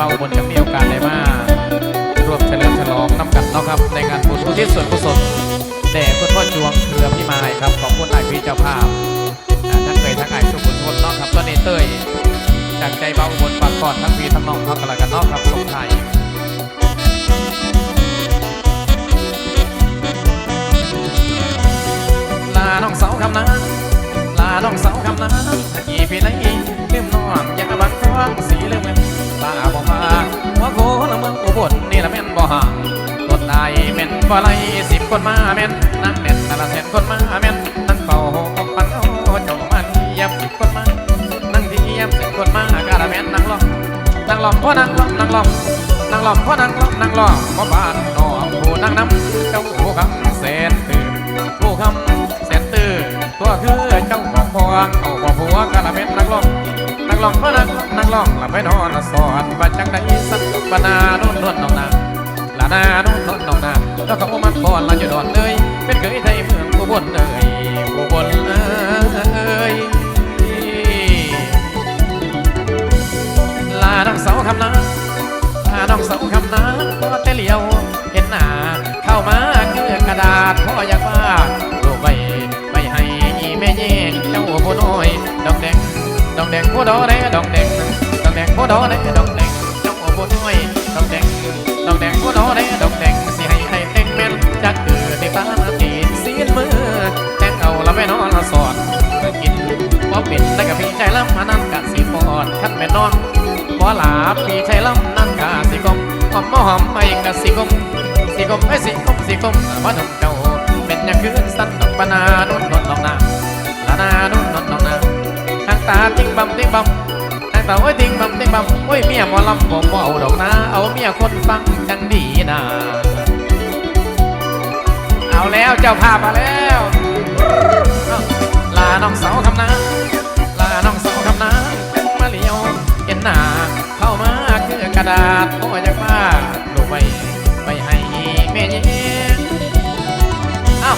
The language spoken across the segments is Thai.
มาอุบลจะมีโอกาสได้มาร่วมเฉลิมฉลองน้ำกันเนาะครับในงานบุญอุทิศส่วนกุศลแด่คุณพ่อจวงเครือพี่มายครับของคุณนายพีเจ้าภาพอ่าทั้งเคยทั้งไอ้ทุกคนทุกคนเนาะครับตอนนเต้ยจากใจเบาอุบลฝากก่อนทั้งพีทั้งน้องเขากันละกันเนาะ แม่นบ่ไรสิบคนมาแม่นนั่งแน่นแต่ละแสนคนมาแม่นนั่งเป่าของปันเอาเจ้ามาเทียบสิบคนมานั่งที่เทียบสิบคนมากะละแม่นนั่งล้อมนั่งล้อมพ่อนั่งล้อมนั่งล้อมนั่งล้อมพ่อนั่งล้อมนั่งล้อมพ่อบ้านนองผู้นั่งน้ำเจ้าผู้คำแสนตื่นผู้คำแสนตื้อตัวคือเจ้าของพวงเอาบ่ผัวกะละเป็นนักร้องนักร้องเพราะนักนักร้องละไปนอนสอนว่าจังได้สักปนาโน่นโน่นน้องนาลานาโน่ แล้วเขามัก่อนเราจะดอนเลยเป็นเคยไทยเมืองผู้บนเอ่ยผู้บนเอ่ยลาน้องเสาคำนาลาน้องเสาคำนาพอแต่เหลียวเห็นหน้าเข้ามาคือกระดาษพ่ออยากว่าลูกไปไปให้แม่เย่งเจ้าผู้น้อยดองแดงดองแดงผู้ดอแดงดองแดงดองแดงผู้ดอแดงดองแดงเจ้าผู้น้อยดองแดงดองแดงผู้ดอแดงดองแดงสิ ม่นอนละสอดเมื่อกินว่าปิดแล้วก็พี่ใจล้ำมานั่นกะสีปอดคันแม่นอนบ่หลาพี่ใจล้ำนั่นกะสีกลมหอมหอมไม่กะสีกลมสีกลมไอ้สีกลมสีกลมว่าน้องเจ้าเป็นย่างคืนสั้นดอกปนาโนนนนน้องนาลานาโนนนนน้องนาทางตาติ้งบำติ้งบำทางตาโอ้ยติ้งบำติ้งบำโอ้ยเมียหมอลำผมบ่เอาดอกนาเอาเมียคนฟังจังดีนะเอาแล้วเจ้าภาพมาแล้วเลา น้องสาวคำนาลาน้องสาวคำนามาเลี้ยวเห็นหน้าเข้ามาคือกระดาษโอ้ยจักว่าลูกไปไปให้แม่เย็นเอ้า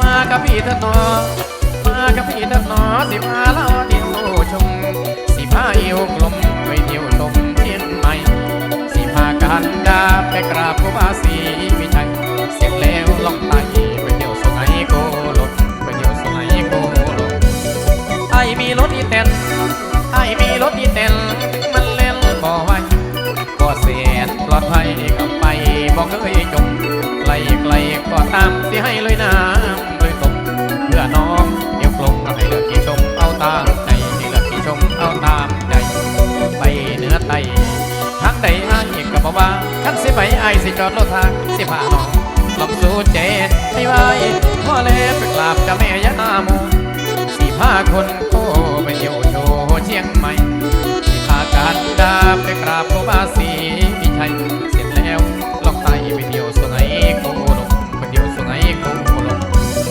มากับพี่เถิดหนอมากับพี่เถิดหนอสิพาเราเที่ยวชมสิพาเอวกลมไปเที่ยวชมเทียนใหม่สิพากันดาไปกราบพระบาสีวิชัยเสร็จแล้วลองต รถอีเต็นมันเล่นบ่ไหวก็เสียนปลอดภัยกับไปบอกเคยจมไกลไกลก็ตามที่ให้เลยน้ำเลยตมเพื่อน้องเดี๋ยวกลงให้เลือกที่ชมเอาตามใจที่เลือกที่ชมเอาตามใจ ไปเหนือไตทางใดอ้ายก็บอกว่าคันสิไปอ้สิจอดรถทางสิพาน้องลองสู่เจนให้ไว้พ่อแลไปกราบจ้าแม่ยาโมสี่พาคนโคไปเที่ยว ชียงใหม่สี่พาการดาบไปกราบพระบาสีพิชัยเสร็จแล้วลองไตไปเที่ยวสุไหงโกลกไปเที่ยวสุไหงโกลก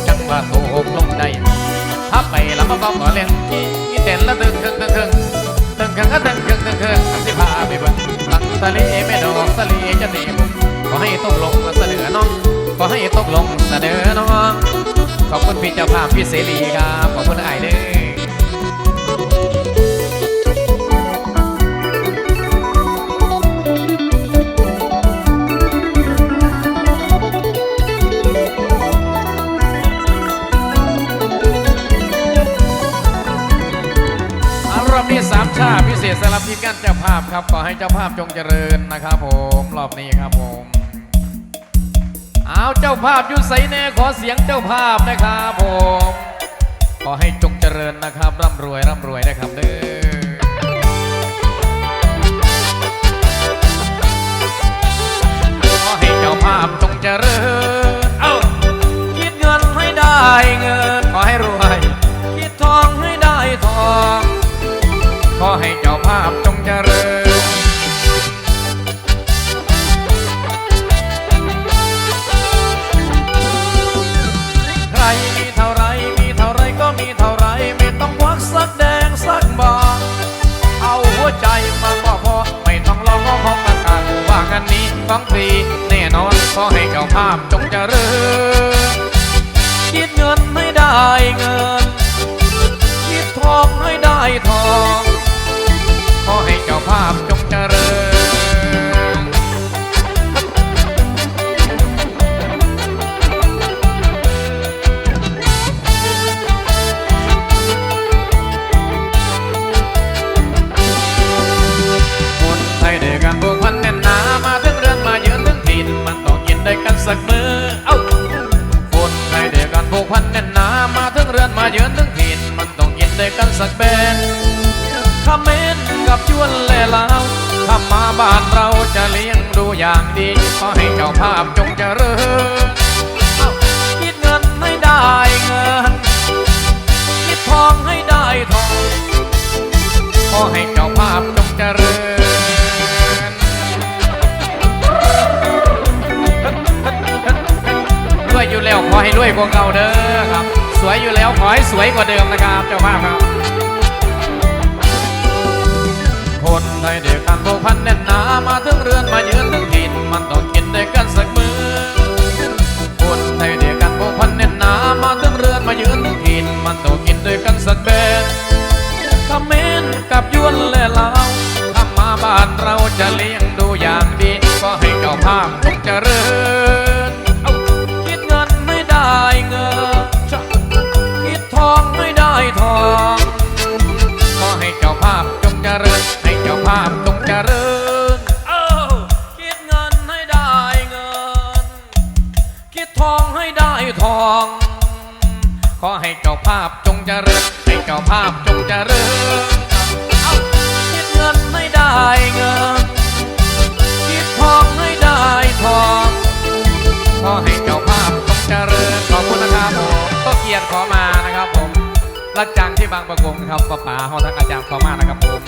จังว่าโตกลงได้ถ้าไปแล้วมาบอกก่อเล่นที่อีเต้นละตึงตึงตึงตึงเตึงเตึงก็ตึงเตึงเตึงตึงสิพาไปเบิ่งตังทะเลแม่ดอกทะเลจะตีบุกขอให้ตกลงเสนอน้องขอให้ตกลงเสนอน้องขอบคุณพี่เจ้าภาพพี่เสรีครับขอบคุณไอายเด้อ สามชาติพิเศษสำหรับทีมงานเจ้าภาพครับขอให้เจ้าภาพจงเจริญนะครับผมรอบนี้ครับผมเอาเจ้าภาพยุใสแน่ขอเสียงเจ้าภาพนะครับผมขอให้จงเจริญนะครับร่ำรวยร่ำรวยนะครับเด้อขอให้เจ้าภาพจงเจริญ ของฟรีแน่นอนขอให้เจ้าภาพจงเจริญ ด้วยกันสักแบนคำเมนกับยวนเล่ลาวถ้ามาบ้านเราจะเลี้ยงดูอย่างดีขอให้เจ้าภาพจงเจริญเอ้าคิดเงินให้ได้เงินคิดทองให้ได้ทองขอให้เจ้าภาพจงเจริญรวยอยู่แล้วขอให้รวยกว่าเก่าเด้อครับ สวยอยู่แล้ว ขอให้สวยกว่าเดิมนะครับ เจ้าภาพครับ คนไทยเดียวกันพวกพันแน่นหนามาถึงเรือนมายืนถึงกิน มันต้องกินด้วยกันสักมือ ทอง ขอให้เจ้าภาพจงเจริญให้เจ้าภาพจงเจริญเอาคิดเงินให้ได้เงินคิดทองให้ได้ทอง ขอให้เจ้าภาพจงเจริญขอบคุณนะครับผมก็เกียรติขอมานะครับผมรักจังที่บางประกงครับป้าป๋าเฮาทั้งอาจารย์ขอมากนะครับผม